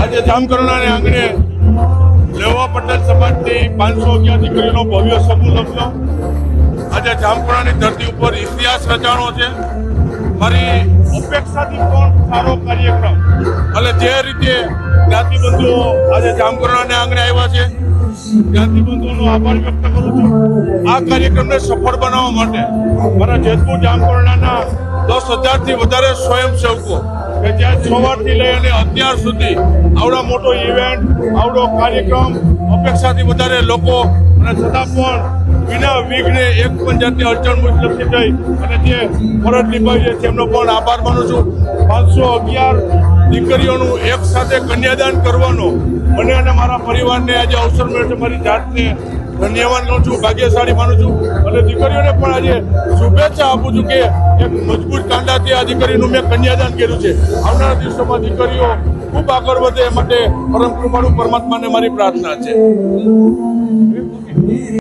આજે જામકરણાને આંગણે લેવા પટેલ સમાજની પાંચસો અગિયાર દીકરીનો ભવ્ય સમૂહ લગ્ન આજે જામકરણાની ધરતી ઉપર ઇતિહાસ રચાણો છે. મારી અપેક્ષાથી પણ સારો કાર્યક્રમ. એટલે જે રીતે જ્ઞાતિબંધુઓ આજે જામકરણાને આંગણે આવ્યા છે, જ્ઞાતિબંધુઓનો આભાર વ્યક્ત કરું છું. આ કાર્યક્રમને સફળ બનાવવા માટે મારા જેતપુર જામકરણાના દસ હજારથી વધારે સ્વયંસેવકો કે જ્યાં સવારથી લઈ અને અત્યાર સુધી આવડો મોટો ઇવેન્ટ આવડો કાર્યક્રમ, અપેક્ષાથી વધારે લોકો, અને છતાં પણ વિના વિઘ્ને એક પણ જાતની અડચણ મુશ્કેલી થઈ અને જે ફરજ નિભાવી છે તેમનો પણ આભાર માનું છું. પાંચસો અગિયાર દીકરીઓનું એક સાથે કન્યાદાન કરવાનો મને અને મારા પરિવારને આજે અવસર મળ્યો છે. મારી જાતને ધન્યવાદ લઉં છું, ભાગ્યશાળી માનું છું. અને દીકરીઓને પણ આજે શુભેચ્છા આપું છું કે એક મજબૂત કાંડાથી આ દીકરીનું મેં કન્યાદાન કર્યું છે. આવનારા દિવસોમાં દીકરીઓ ખૂબ આગળ વધે એ માટે પરમ કૃપાળુ પરમાત્માને મારી પ્રાર્થના છે.